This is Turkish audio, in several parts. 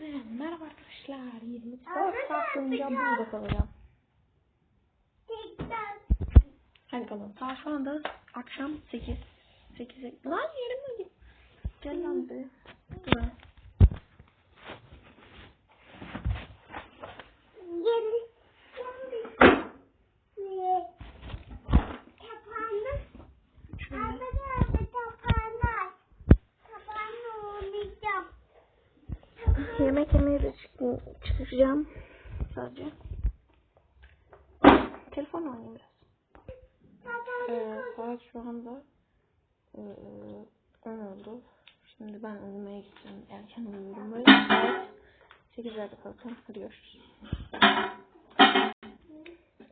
Hepinize merhaba arkadaşlar. 24 saat boyunca burada kalacağım. Hadi kalalım. Saat şu anda akşam 8. 8. Lan yerime git. Gel lan buraya. Yemek yemeye de çık- çıkacağım. Sadece. Telefon oynayayım biraz. Ee, saat şu anda 10 oldu. Şimdi ben uyumaya gideceğim. Erken uyuyorum. Böyle saat 8'lerde kalkacağım. Hadi görüşürüz.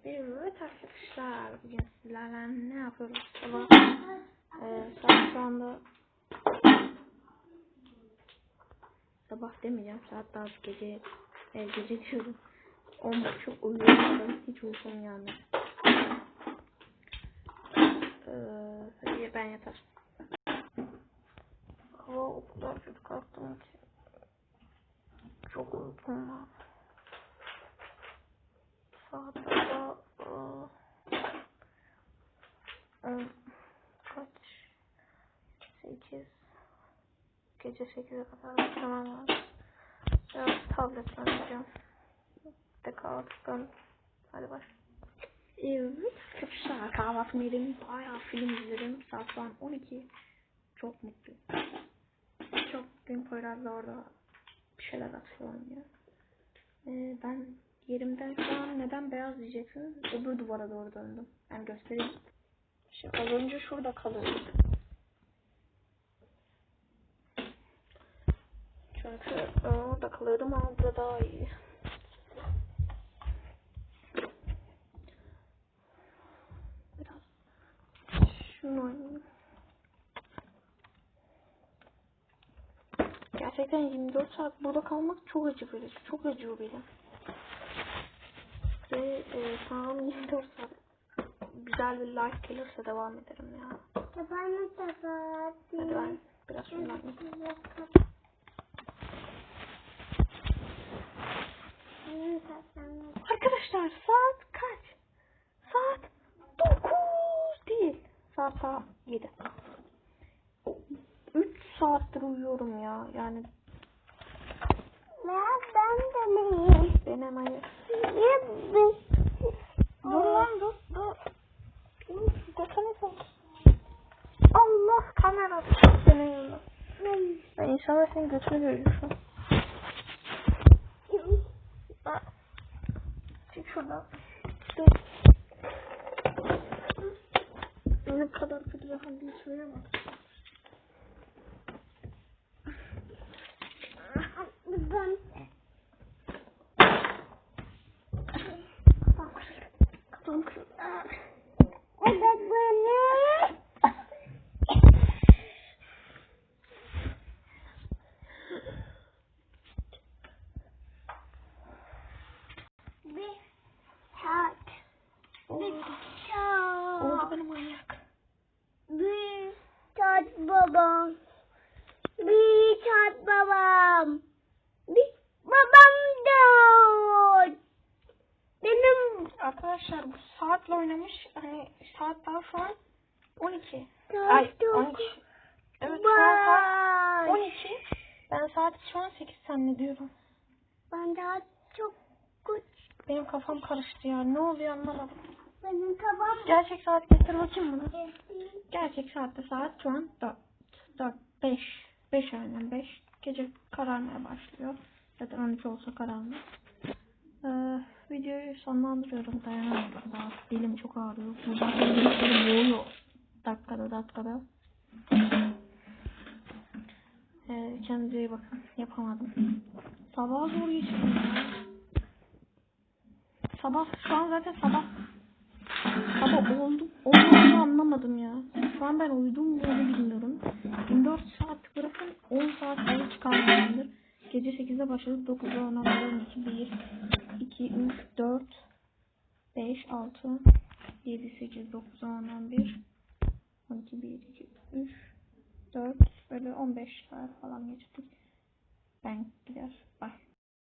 Evet arkadaşlar. Bugün sizlerle ne yapıyoruz? Sabah ee, saat şu anda sabah demeyeceğim. Saat daha gece e, gece diyorum. 10.30 uyuyamadım. Hiç uykum gelmedi. Ee, ben yatar. Hava o kadar kötü kalktım ki. Çok uykum var. Saat daha ıı, on, kaç? Sekiz. Gece sekize kadar beklemem lazım. Biraz tablet oynayacağım. Bir de kahvaltıdan. Hadi baş. Evet arkadaşlar kahvaltımı yedim. Bayağı film izledim. Saat şu an 12. Çok mutluyum. Çok gün Poyraz da orada bir şeyler atıyor oynuyor. Ee, ben yerimden şu an neden beyaz diyeceksiniz? Öbür duvara doğru döndüm. Ben göstereyim. Şimdi az önce şurada kalıyordum. Çünkü e, orada kalıyordum ama burada daha iyi. Biraz şunu oynayayım. Gerçekten 24 saat burada kalmak çok acı verici. Çok acıyor beni. Ve e, sanırım 24 saat güzel bir like gelirse devam ederim ya. Hadi ben biraz şundan Arkadaşlar saat kaç? Saat 9 değil. Saat saat 7. 3 saattir uyuyorum ya. Yani denemeyi. Dur lan dur dur. Götünü sok. Allah kamera senin yanında. Ben inşallah senin götünü görüyor şu an. Ne kadar kötü bir hal değil söyleyemem. Kafam kırıldı. Kafam kırıldı. Oldu benim manyak. Babam. Bir tat babam. Bir babam da. Benim Arkadaşlar bu saatle oynamış. Hani saat daha şu an 12. tat Ay 12. Evet şu an saat var. 12. Ben saat şu an 8 zannediyorum. Ben daha çok küçük. Benim kafam karıştı ya. Ne oluyor anlamadım. Benim tabağım. Gerçek saat getir bakayım bunu. Gerçek saatte saat şu an 4. 4, 5. 5 aynen 5. Gece kararmaya başlıyor. Zaten 12 olsa kararmaz. Ee, videoyu sonlandırıyorum. Dayanamadım daha. Dilim çok ağrıyor. Bu zaten dilimleri boğuyor. Dakikada dakikada. Ee, kendinize iyi bakın. Yapamadım. Sabah zor ya. Sabah, şu an zaten sabah Sabah oldu, olmadığını anlamadım ya. Şu an ben uyudum mu onu bilmiyorum. 24 saat bırakın 10 saat daha çıkarmışımdır. Gece 8'de başladık 9'da 10'a 12, 1, 2, 3, 4, 5, 6, 7, 8, 9, 10, 11, 12, 1, 2, 3, 4, böyle 15 saat falan geçtik. Ben gider. Bye.